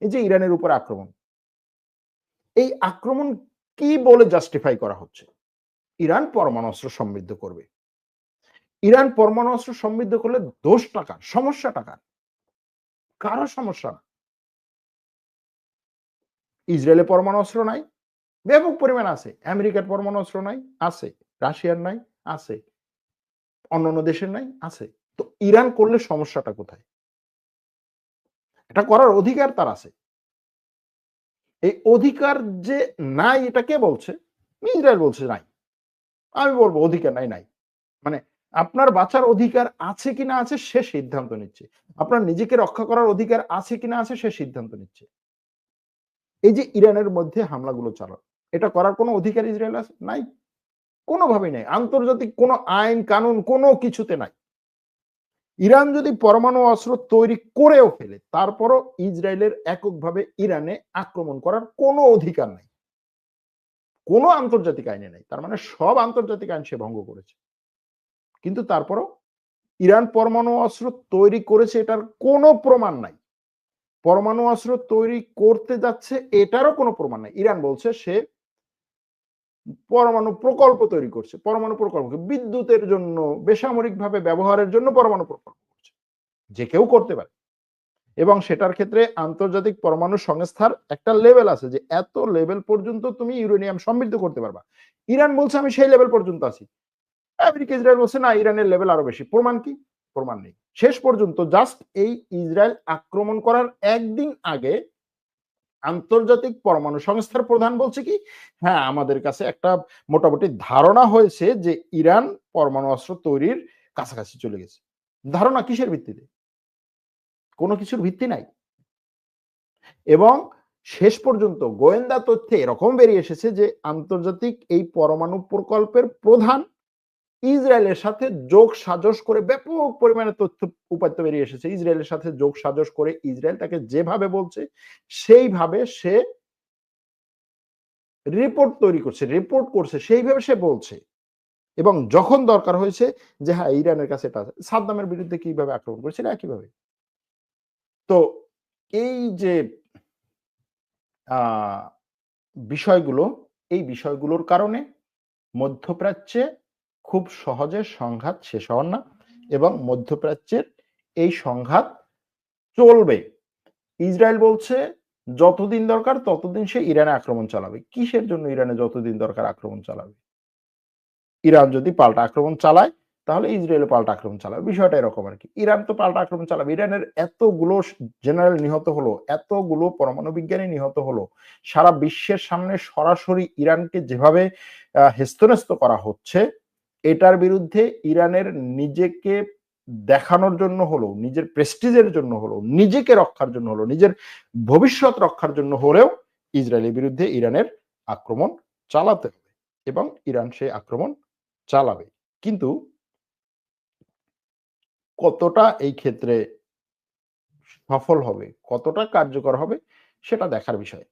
এই যে ইরানের উপর আক্রমণ। এই আক্রমণ কি বলে জাস্টিফাই করা হচ্ছে? ইরান পরমাণু অস্ত্র সমৃদ্ধ করবে। ইরান পরমাণু অস্ত্র সমৃদ্ধ করলে দোষ টাকার সমস্যা টাকার কারও সমস্যা না। ইসরায়েলে পরমাণু অস্ত্র নাই। ব্যাপক পরিমাণ আছে। আমেরিকার পরমাণু অস্ত্র নাই, আছে। রাশিয়ার নাই, আছে। অন্যান্য দেশের নাই, আছে। তো ইরান করলে সমস্যাটা কোথায়? এটা করার অধিকার তার আছে। এই অধিকার যে নাই, এটা কে বলছে? ইসরায়েল বলছে নাই। আমি বলব অধিকার নাই নাই। মানে আপনার বাঁচার অধিকার আছে কিনা আছে, সে সিদ্ধান্ত নিচ্ছে। আপনার নিজেকে রক্ষা করার অধিকার আছে কিনা আছে, সে সিদ্ধান্ত নিচ্ছে। এই যে ইরানের মধ্যে হামলাগুলো চালানো, এটা করার কোনো অধিকার ইসরায়েল আছে? নাই। কোনোভাবেই নাই। আন্তর্জাতিক কোনো আইন, কানুন কোনো কিছুতে নাই। ইরান যদি পরমাণু অস্ত্র তৈরি করেও ফেলে, তারপরও ইসরায়েলের এককভাবে ইরানে আক্রমণ করার কোনো অধিকার নাই। কোনো আন্তর্জাতিক আইনে নাই, তার মানে সব আন্তর্জাতিক আইন সে ভঙ্গ করেছে। কিন্তু তারপরও ইরান পরমাণু অস্ত্র তৈরি করেছে এটার কোনো প্রমাণ নাই। পরমাণু অস্ত্র তৈরি করতে যাচ্ছে এটারও কোনো প্রমাণ নাই। ইরান বলছে সে পরমাণু প্রকল্প তৈরি করছে, পরমাণু প্রকল্প, বিদ্যুতের জন্য বেসামরিক ভাবে ব্যবহারের জন্য পরমাণু প্রকল্প করছে। যে কেউ করতে পারে। এবং সেটার ক্ষেত্রে আন্তর্জাতিক পরমাণু সংস্থার একটা লেভেল আছে যে এত লেভেল পর্যন্ত তুমি ইউরেনিয়াম সমৃদ্ধ করতে পারবা। ইরান বলছে, আমি সেই লেভেল পর্যন্ত আছি। আমেরিকা, ইসরায়েল বলছে, না, ইরানের লেভেল আরও বেশি। প্রমাণ কি? প্রমাণ নেই। শেষ পর্যন্ত জাস্ট এই ইসরায়েল আক্রমণ করার একদিন আগে আন্তর্জাতিক পরমাণু সংস্থার প্রধান বলছে কি হ্যাঁ আমাদের কাছে একটা মোটামুটি ধারণা হয়েছে যে ইরান পরমাণু অস্ত্র তৈরির কাছাকাছি চলে গেছে। ধারণা কিসের ভিত্তিতে? কোনো কিছুর ভিত্তি নাই। এবং শেষ পর্যন্ত গোয়েন্দা তথ্যে এরকম বেরিয়ে এসেছে যে আন্তর্জাতিক এই পরমাণু প্রকল্পের প্রধান ইসরায়েলের সাথে যোগ সাজস করে ব্যাপক পরিমাণে তথ্য উপাত্ত বেরিয়ে এসেছে। ইসরায়েলের সাথে যোগ সাজস করে ইসরায়েল তাকে যেভাবে বলছে, সেইভাবে সে রিপোর্ট তৈরি করছে রিপোর্ট করছে, সেইভাবে সে বলছে। এবং যখন দরকার হয়েছে যে হ্যাঁ ইরানের কাছে এটা সাদ্দামের বিরুদ্ধে কীভাবে আক্রমণ করেছিল একইভাবে তো এই যে বিষয়গুলো, এই বিষয়গুলোর কারণে মধ্যপ্রাচ্যে খুব সহজে সংঘাত শেষ হওয়ার না এবং মধ্যপ্রাচ্যের এই সংঘাত চলবে। ইসরায়েল বলছে, যতদিন দরকার ততদিন সে ইরানে আক্রমণ চালাবে। কিসের জন্য ইরানে যতদিন দরকার আক্রমণ চালাবে? ইরান যদি পাল্টা আক্রমণ চালায়, তাহলে ইসরায়েল পাল্টা আক্রমণ চালাবে। বিষয়টা এরকম আর কি। ইরান তো পাল্টা আক্রমণ চালাবে। ইরানের এতগুলো জেনারেল নিহত হলো, এতগুলো পরমাণু বিজ্ঞানী নিহত হলো, সারা বিশ্বের সামনে সরাসরি ইরানকে যেভাবে হেস্তনেস্ত করা হচ্ছে এটার বিরুদ্ধে ইরানের নিজেকে দেখানোর জন্য হলো, নিজের প্রেস্টিজের জন্য হলো, নিজেকে রক্ষার জন্য হলো, নিজের ভবিষ্যৎ রক্ষার জন্য হলেও ইসরায়েলের বিরুদ্ধে ইরানের আক্রমণ চালাতে হবে এবং ইরান সেই আক্রমণ চালাবে। কিন্তু কতটা এই ক্ষেত্রে সফল হবে, কতটা কার্যকর হবে, সেটা দেখার বিষয়।